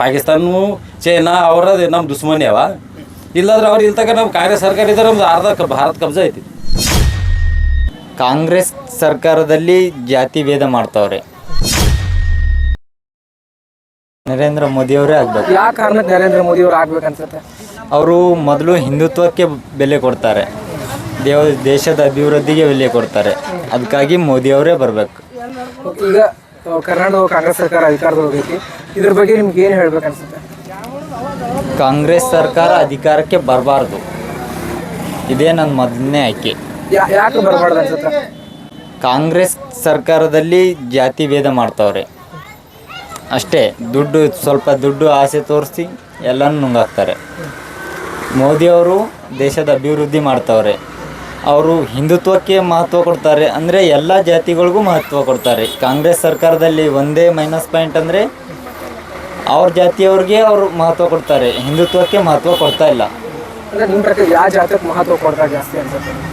ಪಾಕಿಸ್ತಾನವು ಚೈನಾ ಅವರದೇ ನಮ್ಮ ದುಶ್ಮನಿ ಅವ. ಇಲ್ಲಾಂದ್ರೆ ಅವ್ರು ಇಲ್ತಕ ನಮ್ಮ ಕಾಂಗ್ರೆಸ್ ಸರ್ಕಾರ ಇದ್ರೆ ನಮ್ದು ಅರ್ಧ ಭಾರತ ಕಬ್ಜಾ ಐತಿ. ಕಾಂಗ್ರೆಸ್ ಸರ್ಕಾರದಲ್ಲಿ ಜಾತಿ ಭೇದ ಮಾಡ್ತಾವ್ರೆ. ನರೇಂದ್ರ ಮೋದಿಯವರೇ ಆಗ್ಬೇಕು. ಯಾವ ಕಾರಣಕ್ಕೆ ನರೇಂದ್ರ ಮೋದಿ ಅವ್ರು ಆಗ್ಬೇಕು ಅನ್ಸುತ್ತೆ? ಅವರು ಮೊದಲು ಹಿಂದುತ್ವಕ್ಕೆ ಬೆಲೆ ಕೊಡ್ತಾರೆ. ದೇವ ದೇಶದ ಅಭಿವೃದ್ಧಿಗೆ ಬೆಲೆ ಕೊಡ್ತಾರೆ. ಅದಕ್ಕಾಗಿ ಮೋದಿ ಅವರೇ ಬರಬೇಕು. ಈಗ ಕರ್ನಾಟಕ ಕಾಂಗ್ರೆಸ್ ಸರ್ಕಾರ ಅಧಿಕಾರದಲ್ಲಿ ಹೋಗೈತಿ ಇದ್ರ ಬಗ್ಗೆ ನಿಮ್ಗೆ ಏನು ಹೇಳ್ಬೇಕು ಅನ್ಸುತ್ತೆ? ಕಾಂಗ್ರೆಸ್ ಸರ್ಕಾರ ಅಧಿಕಾರಕ್ಕೆ ಬರಬಾರ್ದು. ಇದೇ ನನ್ನ ಮೊದಲನೇ ಆಯ್ಕೆ. ಯಾ ಯಾಕೆ ಬರಬಾರ್ದು ಅನ್ಸುತ್ತೆ? ಕಾಂಗ್ರೆಸ್ ಸರ್ಕಾರದಲ್ಲಿ ಜಾತಿ ಭೇದ ಮಾಡ್ತಾವ್ರೆ. ಅಷ್ಟೇ ದುಡ್ಡು ಸ್ವಲ್ಪ ದುಡ್ಡು ಆಸೆ ತೋರಿಸಿ ಎಲ್ಲನೂ ನುಂಗಾಕ್ತಾರೆ. ಮೋದಿಯವರು ದೇಶದ ಅಭಿವೃದ್ಧಿ ಮಾಡ್ತಾವ್ರೆ. ಅವರು ಹಿಂದುತ್ವಕ್ಕೆ ಮಹತ್ವ ಕೊಡ್ತಾರೆ ಅಂದರೆ ಎಲ್ಲ ಜಾತಿಗಳಿಗೂ ಮಹತ್ವ ಕೊಡ್ತಾರೆ. ಕಾಂಗ್ರೆಸ್ ಸರ್ಕಾರದಲ್ಲಿ ಒಂದೇ ಮೈನಸ್ ಪಾಯಿಂಟ್ ಅಂದರೆ ಅವ್ರ ಜಾತಿಯವ್ರಿಗೆ ಅವರು ಮಹತ್ವ ಕೊಡ್ತಾರೆ. ಹಿಂದುತ್ವಕ್ಕೆ ಮಹತ್ವ ಕೊಡ್ತಾ ಇಲ್ಲ. ಅಂದ್ರೆ ನಿಮ್ಮ ಪ್ರಕಾರ ಯಾವ ಜಾತಕ್ಕೆ ಮಹತ್ವ ಕೊಡ್ತಾರೆ ಜಾಸ್ತಿ ಅನ್ಸುತ್ತೆ?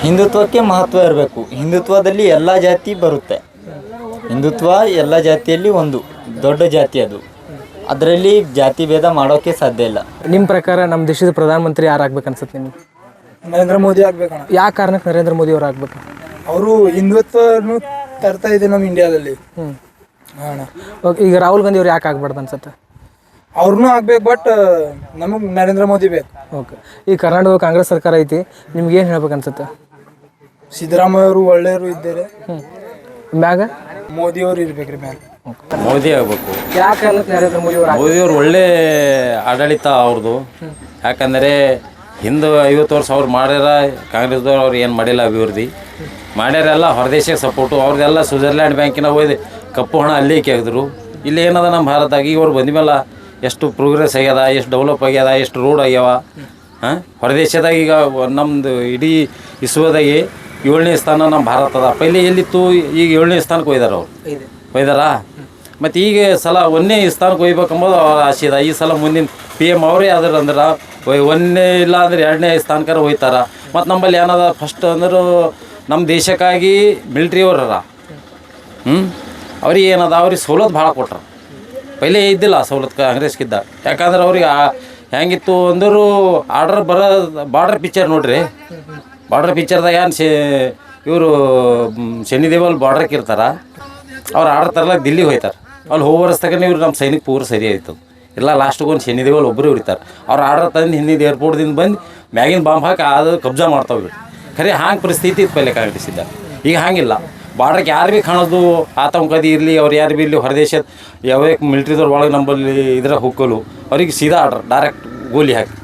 ಹಿಂದುತ್ವಕ್ಕೆ ಮಹತ್ವ ಇರಬೇಕು. ಹಿಂದುತ್ವದಲ್ಲಿ ಎಲ್ಲ ಜಾತಿ ಬರುತ್ತೆ. ಹಿಂದುತ್ವ ಎಲ್ಲ ಜಾತಿಯಲ್ಲಿ ಒಂದು ದೊಡ್ಡ ಜಾತಿ ಅದು. ಅದರಲ್ಲಿ ಜಾತಿ ಭೇದ ಮಾಡೋಕ್ಕೆ ಸಾಧ್ಯ ಇಲ್ಲ. ನಿಮ್ಮ ಪ್ರಕಾರ ನಮ್ಮ ದೇಶದ ಪ್ರಧಾನಮಂತ್ರಿ ಯಾರು ಆಗ್ಬೇಕು ಅನ್ಸುತ್ತೆ ನಿಮ್ಗೆ? ನರೇಂದ್ರ ಮೋದಿ ಆಗ್ಬೇಕು ಯಾವ ಕಾರಣಕ್ಕೆ ನರೇಂದ್ರ ಮೋದಿ ಅವ್ರು ಆಗ್ಬೇಕು? ಅವರು ಹಿಂದುತ್ವನು ತರ್ತಾ ಇದೆ ನಮ್ಮ ಇಂಡಿಯಾದಲ್ಲಿ. ಹ್ಞೂ ಅಣ್ಣ ಓಕೆ ಈಗ ರಾಹುಲ್ ಗಾಂಧಿ ಅವ್ರು ಯಾಕೆ ಆಗ್ಬಾರ್ದು ಅನ್ಸುತ್ತೆ? ಅವ್ರನ್ನೂ ಆಗ್ಬೇಕು ಬಟ್ ನಮಗೆ ನರೇಂದ್ರ ಮೋದಿ ಬೇಕು. ಓಕೆ. ಈ ಕರ್ನಾಟಕ ಕಾಂಗ್ರೆಸ್ ಸರ್ಕಾರ ಐತಿ ನಿಮ್ಗೆ ಏನು ಹೇಳ್ಬೇಕು ಅನ್ಸುತ್ತೆ? ಸಿದ್ದರಾಮಯ್ಯ ಅವರು ಒಳ್ಳೆಯವರು ಇದ್ದಾರೆ. ಹ್ಞೂ ಮ್ಯಾಗ? ಮೋದಿ ಅವರು ಇರ್ಬೇಕ್ರಿ ಮ್ಯಾಗ ಮೋದಿ ಆಗಬೇಕು. ಯಾಕೆ ನರೇಂದ್ರ ಮೋದಿ ಅವರು ಮೋದಿಯವ್ರು ಒಳ್ಳೆ ಆಡಳಿತ ಅವ್ರದ್ದು ಯಾಕಂದರೆ ಹಿಂದೆ ಐವತ್ತು ವರ್ಷ ಅವ್ರು ಮಾಡ್ಯಾರ ಕಾಂಗ್ರೆಸ್ದವ್ರು ಅವ್ರು ಏನು ಮಾಡಿಲ್ಲ ಅಭಿವೃದ್ಧಿ. ಮಾಡ್ಯಾರೆಲ್ಲ ಹೊರದೇಶಕ್ಕೆ ಸಪೋರ್ಟು ಅವ್ರದ್ದೆಲ್ಲ ಸ್ವಿಟ್ಜರ್ಲ್ಯಾಂಡ್ ಬ್ಯಾಂಕಿನ ಹೋಯ್ದು ಕಪ್ಪು ಹಣ ಅಲ್ಲೇ ಕೇಳಿದ್ರು ಇಲ್ಲಿ ಏನದ ನಮ್ಮ ಭಾರತದಾಗ ಈಗ ಅವ್ರು ಬಂದ ಮೇಲೆ ಎಷ್ಟು ಪ್ರೋಗ್ರೆಸ್ ಆಗ್ಯದ ಎಷ್ಟು ಡೆವಲಪ್ ಆಗ್ಯದ ಎಷ್ಟು ರೋಡ್ ಆಗ್ಯಾವ? ಹಾಂ? ಹೊರದೇಶದಾಗ ಈಗ ನಮ್ಮದು ಇಡೀ ವಿಶ್ವದಾಗೆ ಏಳನೇ ಸ್ಥಾನ ನಮ್ಮ ಭಾರತದ ಪೈಲೆ ಎಲ್ಲಿತ್ತು? ಈಗ ಏಳನೇ ಸ್ಥಾನಕ್ಕೆ ಹೋಯ್ದಾರ ಅವ್ರು. ಒಯ್ದಾರ? ಮತ್ತು ಈಗ ಸಲ ಒಂದನೇ ಸ್ಥಾನಕ್ಕೆ ಒಯ್ಬೇಕಂಬೋದು ಅವ್ರ ಆಸೆ ಇದೆ. ಈ ಸಲ ಮುಂದಿನ ಪಿ ಎಂ ಅವರೇ ಆದ್ರೆ ಅಂದ್ರೆ ಒಯ್ ಒಂದನೇ ಇಲ್ಲ ಅಂದ್ರೆ ಎರಡನೇ ಸ್ಥಾನಕ್ಕಾರ ಹೋಯ್ತಾರ ಮತ್ತು ನಮ್ಮಲ್ಲಿ ಏನದ ಫಸ್ಟ್ ಅಂದ್ರೆ ನಮ್ಮ ದೇಶಕ್ಕಾಗಿ ಮಿಲ್ಟ್ರಿ ಅವ್ರರ. ಹ್ಞೂ ಅವ್ರಿಗೆ ಏನದ, ಅವ್ರಿಗೆ ಸವಲತ್ತು ಭಾಳ ಕೊಟ್ರು. ಪೈಲೆ ಇದ್ದಿಲ್ಲ ಸವಲತ್ತು ಕಾಂಗ್ರೆಸ್ಗಿದ್ದ. ಯಾಕಂದ್ರೆ ಅವ್ರಿಗೆ ಹೆಂಗಿತ್ತು ಅಂದರು ಆರ್ಡರ್ ಬರೋ, ಬಾರ್ಡರ್ ಪಿಕ್ಚರ್ ನೋಡ್ರಿ. ಬಾರ್ಡರ್ ಪಿಕ್ಚರ್ದಾಗ ಏನು ಶೇ, ಇವರು ಶನಿ ದೇವಲ್ ಬಾರ್ಡ್ರಕ್ಕೆ ಇರ್ತಾರ. ಅವ್ರು ಆರ್ಡರ್ ತರಲಾಕ ದಿಲ್ಲಿಗೆ ಹೋಯ್ತಾರೆ. ಅಲ್ಲಿ ಹೋಗೋರಸ್ತಾಗ ಇವ್ರು ನಮ್ಮ ಸೈನಿಕ ಪೂರ ಸರಿ ಆಯ್ತದ ಇಲ್ಲ, ಲಾಸ್ಟಿಗೆ ಒಂದು ಶನಿ ದೇವಲ್ ಒಬ್ಬರು ಉರಿತಾರೆ ಅವ್ರು ಆರ್ಡರ್ ತಂದು ಹಿಂದಿನ ಏರ್ಪೋರ್ಟ್ದಿಂದ ಬಂದು ಮ್ಯಾಗಿನ ಬಾಂಬ್ ಹಾಕಿ ಅದು ಕಬ್ಜಾ ಮಾಡ್ತಾವೆ ಖರೆ ಹಾಂಗೆ ಪರಿಸ್ಥಿತಿ ಇತ್ತು ಪೈಲೆ ಕಾಂಗ್ರೆಸ್ಸಿದ್ದ ಈಗ ಹಾಗಿಲ್ಲ. ಬಾರ್ಡ್ರಿಗೆ ಯಾರು ಭೀ ಕಾಣೋದು? ಆತಂಕದಿ ಇರಲಿ, ಅವ್ರು ಯಾರು ಭೀ ಇಲ್ಲಿ ಹೊರದೇಶದ ಯಾವ್ಯಾವ ಮಿಲ್ಟ್ರಿದವ್ರ ಒಳಗೆ ನಂಬಲ್ಲಿ ಇದ್ರ ಹುಕ್ಕಲು. ಅವ್ರಿಗೆ ಸೀದಾ ಆಡ್ರ ಡೈರೆಕ್ಟ್ ಗೋಲಿ ಹಾಕಿ.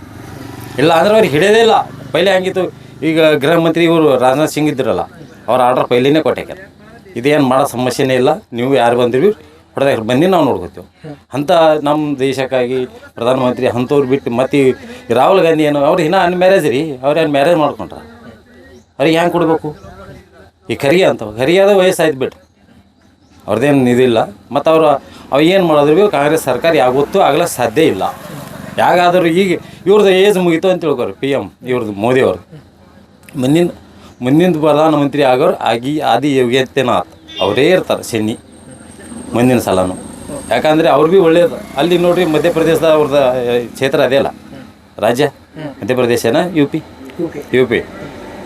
ಇಲ್ಲ ಅಂದ್ರೆ ಅವ್ರಿಗೆ ಹಿಡಿಯೋದೇ ಇಲ್ಲ. ಪೈಲೆ ಹಂಗಿತ್ತು. ಈಗ ಗೃಹ ಮಂತ್ರಿ ಇವರು ರಾಜನಾಥ್ ಸಿಂಗ್ ಇದ್ರಲ್ಲ ಅವ್ರ ಆರ್ಡರ್ ಪೈಲೇ ಕೊಟ್ಟಾಕ್ಯಾರ ಇದೇನು ಮಾಡೋ ಸಮಸ್ಯೆನೇ ಇಲ್ಲ. ನೀವು ಯಾರು ಬಂದಿರಿ, ಹೊಡೆದಾಗ ಬಂದು ನಾವು ನೋಡ್ಕೋತೀವಿ. ಅಂಥ ನಮ್ಮ ದೇಶಕ್ಕಾಗಿ ಪ್ರಧಾನಮಂತ್ರಿ ಅಂಥವ್ರು ಬಿಟ್ಟು ಮತ್ತೆ ರಾಹುಲ್ ಗಾಂಧಿ ಏನು ಅವ್ರು ಇನ್ನೂ ಅನ್ಮ್ಯಾರೇಜ್ ರೀ. ಅವ್ರು ಏನು ಮ್ಯಾರೇಜ್ ಮಾಡ್ಕೊಂಡ್ರ? ಅವ್ರಿಗೆ ಹೆಂಗೆ ಕೊಡಬೇಕು? ಈ ಕರಿ ಅಂತ. ಕರಿಯಾದ ವಯಸ್ಸಾಯ್ತು ಬಿಟ್ಟು ಅವ್ರದ್ದೇನು ಇದಿಲ್ಲ. ಮತ್ತು ಅವರು ಅವು ಏನು ಮಾಡಿದ್ರು ಭೀ ಕಾಂಗ್ರೆಸ್ ಸರ್ಕಾರ ಯಾವತ್ತೂ ಆಗ್ಲಕ್ಕೆ ಸಾಧ್ಯ ಇಲ್ಲ. ಯಾಗಾದರೂ ಈಗ ಇವ್ರದ್ದು ಏಜ್ ಮುಗೀತು ಅಂತ ತಿಳ್ಕೊರಿ ಪಿ ಎಂ ಇವ್ರದ್ದು ಮೋದಿ ಅವ್ರದ್ದು ಮುಂದಿನ ಮುಂದಿನ ಪ್ರಧಾನಮಂತ್ರಿ ಆಗೋರು ಆಗಿ ಆದಿ ಯೋಗ್ಯತೆನಾಥ್. ಅವರೇ ಇರ್ತಾರೆ ಶನಿ ಮುಂದಿನ ಸಲನು. ಯಾಕಂದರೆ ಅವ್ರು ಭೀ ಒಳ್ಳೇದು. ಅಲ್ಲಿ ನೋಡ್ರಿ ಮಧ್ಯಪ್ರದೇಶದ ಅವ್ರದ್ದು ಕ್ಷೇತ್ರ ಅದೇ ಅಲ್ಲ. ರಾಜ್ಯ ಮಧ್ಯಪ್ರದೇಶನ ಯು ಪಿ ಯು ಪಿ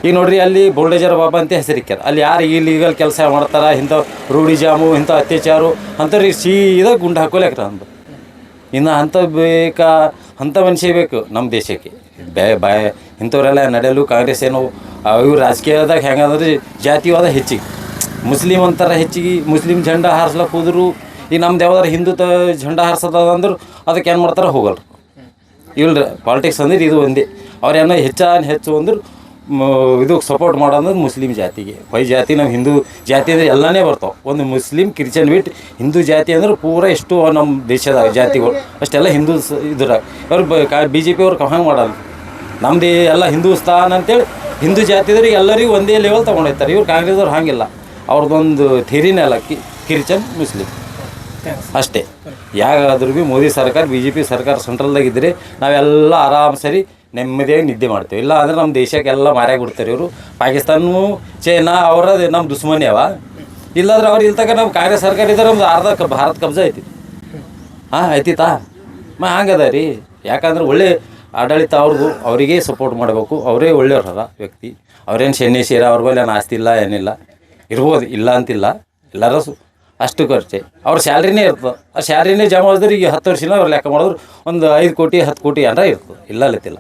ಈಗ ನೋಡ್ರಿ ಅಲ್ಲಿ ಬುಲ್ಡೇಜರ್ ಬಾಬಾ ಅಂತ ಹೆಸರಿಕ್ಯದ ಅಲ್ಲಿ ಯಾರು ಇಲ್ಲಿಗಲ್ ಕೆಲಸ ಮಾಡ್ತಾರೆ? ಇಂಥ ರೂಢಿ ಜಾಮು, ಇಂಥ ಅತ್ಯಾಚಾರು ಅಂಥವ್ರಿಗೆ ಸೀದಾ ಗುಂಡು ಹಾಕೋಲೆ ಅಂದು. ಇನ್ನು ಅಂಥ ಬೇಕಾ, ಅಂಥ ಮನುಷ್ಯ ಬೇಕು ನಮ್ಮ ದೇಶಕ್ಕೆ. ಬೇ ಬಾಯ್ ಇಂಥವರೆಲ್ಲ ನಡೆಯಲು ಕಾಂಗ್ರೆಸ್ ಏನು ಇವು ರಾಜಕೀಯದಾಗ ಹೆಂಗಂದ್ರೆ ಜಾತಿವಾದ ಹೆಚ್ಚಿಗೆ. ಮುಸ್ಲಿಮ್ ಅಂತಾರೆ ಹೆಚ್ಚಿಗೆ ಮುಸ್ಲಿಮ್ ಜಂಡ ಹಾರಿಸ್ಲಕ್ಕೆ ಹೋದರು. ಈ ನಮ್ದು ಯಾವ್ದಾರು ಹಿಂದೂ ತ, ಜೆಂಡ ಹಾರಿಸೋದಂದ್ರೆ ಅದಕ್ಕೆ ಏನು ಮಾಡ್ತಾರೆ? ಹೋಗಲ್ರು. ಇಲ್ಲರಿ ಪಾಲಿಟಿಕ್ಸ್ ಅಂದ್ರೆ ಇದು ಒಂದೇ. ಅವ್ರು ಏನೋ ಹೆಚ್ಚಾನ್ ಹೆಚ್ಚು ಅಂದ್ರೆ ಇದು ಸಪೋರ್ಟ್ ಮಾಡೋದು ಮುಸ್ಲಿಂ ಜಾತಿಗೆ. ವೈ ಜಾತಿ ನಾವು ಹಿಂದೂ ಜಾತಿ ಅಂದರೆ ಎಲ್ಲನೇ ಬರ್ತಾವೆ. ಒಂದು ಮುಸ್ಲಿಂ ಕ್ರಿಶ್ಚಿಯನ್ ಬಿಟ್ಟು ಹಿಂದೂ ಜಾತಿ ಅಂದ್ರೆ ಪೂರ ಎಷ್ಟು ನಮ್ಮ ದೇಶದ ಜಾತಿಗಳು. ಅಷ್ಟೆಲ್ಲ ಹಿಂದೂ ಇದ್ರಾಗ. ಅವ್ರು ಬಿ ಜೆ ಪಿ ಅವ್ರು ಮಾಡಲ್ಲ. ನಮ್ದು ಎಲ್ಲ ಹಿಂದೂಸ್ತಾನ್ ಅಂತೇಳಿ ಹಿಂದೂ ಜಾತಿದವ್ರಿಗೆ ಎಲ್ಲರಿಗೂ ಒಂದೇ ಲೆವೆಲ್ ತೊಗೊಂಡೋಗ್ತಾರೆ ಇವ್ರು ಕಾಂಗ್ರೆಸ್ದವ್ರು ಹಾಗಿಲ್ಲ. ಅವ್ರದ್ದೊಂದು ಥೀರಿನೇ ಅಲ್ಲ, ಕಿ ಕ್ರಿಶ್ಚಿಯನ್ ಮುಸ್ಲಿಂ. ಅಷ್ಟೇ. ಯಾಗಾದ್ರೂ ಭೀ ಮೋದಿ ಸರ್ಕಾರ ಬಿ ಜೆ ಪಿ ಸರ್ಕಾರ ಸೆಂಟ್ರಲ್ದಾಗಿದ್ದರೆ ನಾವೆಲ್ಲ ಆರಾಮ್ ಸರಿ ನೆಮ್ಮದಿಯಾಗಿ ನಿದ್ದೆ ಮಾಡ್ತೇವೆ. ಇಲ್ಲ ಅಂದ್ರೆ ನಮ್ಮ ದೇಶಕ್ಕೆಲ್ಲ ಮಾರ್ಯಾಗ ಬಿಡ್ತಾರೆ ಇವರು. ಪಾಕಿಸ್ತಾನ ಚೈನಾ ಅವರ ನಮ್ಮ ದುಶ್ಮನಿ ಅವ. ಇಲ್ಲಾಂದ್ರೆ ಅವ್ರು ಇಲ್ತಕ ನಮ್ಮ ಕಾಂಗ್ರೆಸ್ ಸರ್ಕಾರ ಇದ್ರೆ ನಮ್ದು ಅರ್ಧ ಭಾರತ ಕಬ್ಜಾ ಐತಿ. ಹಾಂ, ಐತಿತಾ? ಮ, ಹಂಗದ ರೀ. ಯಾಕಂದ್ರೆ ಒಳ್ಳೆ ಆಡಳಿತ ಅವ್ರಿಗೂ ಅವರಿಗೆ ಸಪೋರ್ಟ್ ಮಾಡಬೇಕು. ಅವರೇ ಒಳ್ಳೆಯವ್ರು ಅದ ವ್ಯಕ್ತಿ. ಅವ್ರೇನು ಶನಿ ಶೀರ ಅವ್ರ ಏನು ಆಸ್ತಿ ಇಲ್ಲ, ಏನಿಲ್ಲ. ಇರ್ಬೋದು, ಇಲ್ಲ ಅಂತಿಲ್ಲ. ಎಲ್ಲರೂ ಸು, ಅಷ್ಟು ಖರ್ಚೆ. ಅವ್ರ ಸ್ಯಾಲ್ರಿನೇ ಇರ್ತದೆ. ಆ ಸ್ಯಾಲ್ರಿನೇ ಜಮಾ ಮಾಡಿದ್ರೆ ಈಗ ಹತ್ತು ವರ್ಷನ ಅವ್ರು ಲೆಕ್ಕ ಮಾಡಿದ್ರು, ಒಂದು ಐದು ಕೋಟಿ, ಹತ್ತು ಕೋಟಿ ಅಂದ್ರೆ ಇರ್ತದೆ. ಇಲ್ಲ.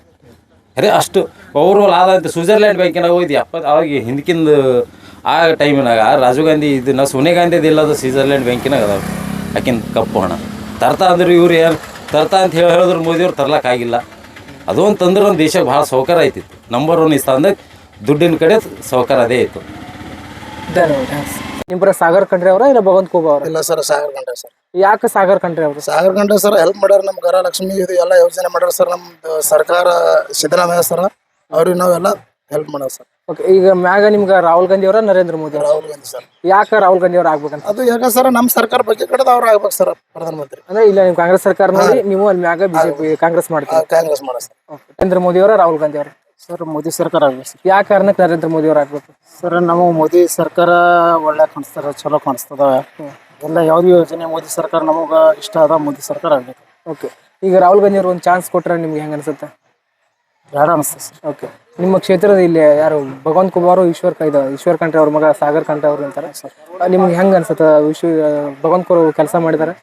ಅರೆ ಅಷ್ಟು ಓವರ್ಆಲ್ ಆದಂತೆ ಸ್ವಿಟ್ಜರ್ಲ್ಯಾಂಡ್ ಬ್ಯಾಂಕಿನಾಗ ಹೋಗಿದ್ದು ಎಪ್ಪತ್ತು ಅವಾಗ ಹಿಂದಕ್ಕಿಂದ ಆ ಟೈಮಿನಾಗ ರಾಜೀವ್ ಗಾಂಧಿ ಇದು ನಾವು ಸೋನಿಯಾ ಇದಿಲ್ಲ ಅದು ಸ್ವಿಟ್ಜರ್ಲ್ಯಾಂಡ್ ಬ್ಯಾಂಕಿನಾಗ ಅದಾವ. ಆಕಿನ ಕಪ್ಪು ಹಣ. ತರ್ತಾ ಅಂದ್ರೆ ಇವ್ರು ಏನು ತರ್ತಾ ಅಂತ ಹೇಳಿ ಹೇಳಿದ್ರು ಮೋದಿಯವ್ರು ತರ್ಲಕ್ಕಾಗಿಲ್ಲ. ಅದು ಒಂದು ತಂದ್ರೆ ಒಂದು ದೇಶಕ್ಕೆ ಭಾಳ ಸೌಕರ್ಯ ಆಯ್ತಿತ್ತು. ನಂಬರ್ ಒನ್ ಇಷ್ಟ ಅಂದಾಗ ದುಡ್ಡಿನ ಕಡೆ ಸೌಕರ್ಯ ಅದೇ ಇತ್ತು. ಧನ್ಯವಾದ. ನಿಮ್ಮ ಸಾಗರ್ ಖಂಡ್ರೆ ಅವರ ಇಲ್ಲ ಭಗವಂತ ಕೋಬಾ ಅವರ? ಇಲ್ಲ ಸರ್ ಸಾಗರ್ ಖಂಡ್ರೆ ಸರ್. ಯಾಕೆ ಸಾಗರ್ ಕಂಡ್ರಿ ಅವರು? ಸಾಗರ್ ಕಂಡ್ರಿ ಸರ್ ಹೆಲ್ಪ್ ಮಾಡ್ಯಾರ ನಮ್ ಗರ ಲಕ್ಷ್ಮಿ ಇದು ಎಲ್ಲ ಯೋಜನೆ ಮಾಡ್ಯಾರ ಸರ್ ನಮ್ದು ಸರ್ಕಾರ ಸಿದ್ದರಾಮಯ್ಯ ಸರ್ ಅವ್ರಿಗೆ ನಾವೆಲ್ಲ ಹೆಲ್ಪ್ ಮಾಡೋದು ಸರ್. ಓಕೆ ಈಗ ಮ್ಯಾಗ ನಿಮ್ಗೆ ರಾಹುಲ್ ಗಾಂಧಿ ಅವರ ನರೇಂದ್ರ ಮೋದಿ ಅವರ? ರಾಹುಲ್ ಗಾಂಧಿ ಸರ್. ಯಾಕೆ ರಾಹುಲ್ ಗಾಂಧಿ ಅವ್ರು ಆಗ್ಬೇಕಂತ? ಅದು ಯಾಕ ಸರ್ ನಮ್ಮ ಸರ್ಕಾರ ಬಗ್ಗೆ ಕಡೆದ ಅವ್ರು ಆಗ್ಬೇಕು ಸರ್ ಪ್ರಧಾನಮಂತ್ರಿ. ಅಂದ್ರೆ ಇಲ್ಲ ನೀವು ಕಾಂಗ್ರೆಸ್ ಸರ್ಕಾರ ನೋಡಿ ನೀವು ಅಲ್ಲಿ ಮ್ಯಾಗ ಬಿಜೆಪಿ ಕಾಂಗ್ರೆಸ್ ಮಾಡ್ತೀವಿ ಕಾಂಗ್ರೆಸ್ ಮಾಡೋ ಸರ್. ನರೇಂದ್ರ ಮೋದಿ ಅವರ ರಾಹುಲ್ ಗಾಂಧಿ ಅವರು? ಸರ್ ಮೋದಿ ಸರ್ಕಾರ ಆಗ್ಬೇಕು ಸರ್. ಯಾವ ಕಾರಣಕ್ಕೆ ನರೇಂದ್ರ ಮೋದಿ ಅವ್ರು ಆಗ್ಬೇಕು? ಸರ್ ನಮಗೆ ಮೋದಿ ಸರ್ಕಾರ ಒಳ್ಳೆ ಕಾಣಿಸ್ತದ ಚಲೋ ಕಾಣಿಸ್ತದ. ಎಲ್ಲ ಯಾವುದೇ ಯೋಜನೆ ಮೋದಿ ಸರ್ಕಾರ ನಮಗ ಇಷ್ಟ ಅದ ಮೋದಿ ಸರ್ಕಾರ ಆಗ್ಬೇಕು. ಓಕೆ ಈಗ ರಾಹುಲ್ ಗಾಂಧಿ ಅವರು ಒಂದು ಚಾನ್ಸ್ ಕೊಟ್ರೆ ನಿಮ್ಗೆ ಹೆಂಗೆ ಅನಿಸುತ್ತೆ? ಬೇಡ ಅನಿಸ್ತದೆ ಸರ್. ಓಕೆ ನಿಮ್ಮ ಕ್ಷೇತ್ರದ ಇಲ್ಲಿ ಯಾರು ಭಗವಂತ ಕುಮಾರ್ ಈಶ್ವರ್ ಇದು ಈಶ್ವರ್ ಖಂಡ್ರೆ ಅವ್ರ ಮಗ ಸಾಗರ್ ಖಂಡ್ರೆ ಅವ್ರು ಅಂತಾರೆ. ನಿಮ್ಗೆ ಹೆಂಗೆ ಅನ್ಸುತ್ತೆ? ವಿಶ್ವ ಭಗವಂತ ಕುಮಾರ್ ಕೆಲಸ ಮಾಡಿದ್ದಾರೆ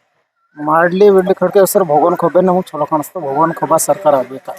ಮಾಡಲಿ ಬಿಡ್ಲಿ ಕಡ್ತೇವೆ ಸರ್. ಭಗವಾನ್ ಖೊಬ್ಬೆ ನಮಗೆ ಚಲೋ ಕಾಣಿಸ್ತದೆ ಭಗವಾನ್ ಖೊಬ್ಬ ಸರ್ಕಾರ ಆಗ್ಬೇಕು?